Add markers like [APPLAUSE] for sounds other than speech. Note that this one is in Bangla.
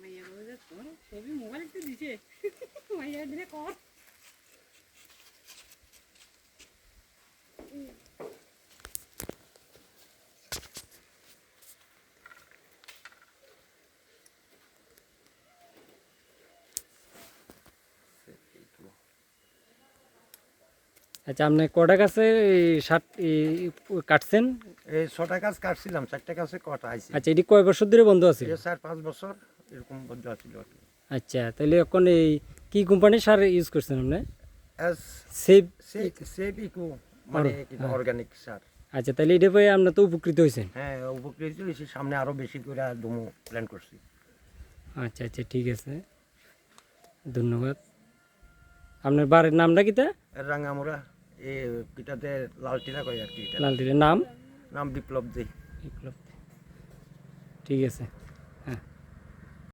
মাইয়া বলে তোর ছবি মোবাইল একটু দিছে। [LAUGHS] মাইয়া দিলে কর। আচ্ছা আপনি কটা গাছে ষাট কাটছেন? এই ছটা গাছ কাটছিলাম চারটা গাছে কটা আইছে। আচ্ছা এটি কয় বছর ধরে বন্ধ আছে? চার পাঁচ বছর। এরকম আর কি আচ্ছা তাহলে এখন এই কি কোম্পানির সার ইউজ করছেন আপনি? এস সেভ সেভ ইকো মানে অর্গানিক সার। আচ্ছা তাহলে এটা পেয়ে আপনার তো উপকৃত হয়েছেন। হ্যাঁ উপকৃত হয়েছি সামনে আরও বেশি করে দমু প্ল্যান করছি। আচ্ছা আচ্ছা ঠিক আছে। ধন্যবাদ। আপনার বাড়ির নামটা কিতা রাঙামুড়া এ পিঠাতে লাল টিলা কয় আর কি এটা। লালটির নাম? নাম বিপ্লব দেই বিপ্লব ঠিক আছে। হ্যাঁ।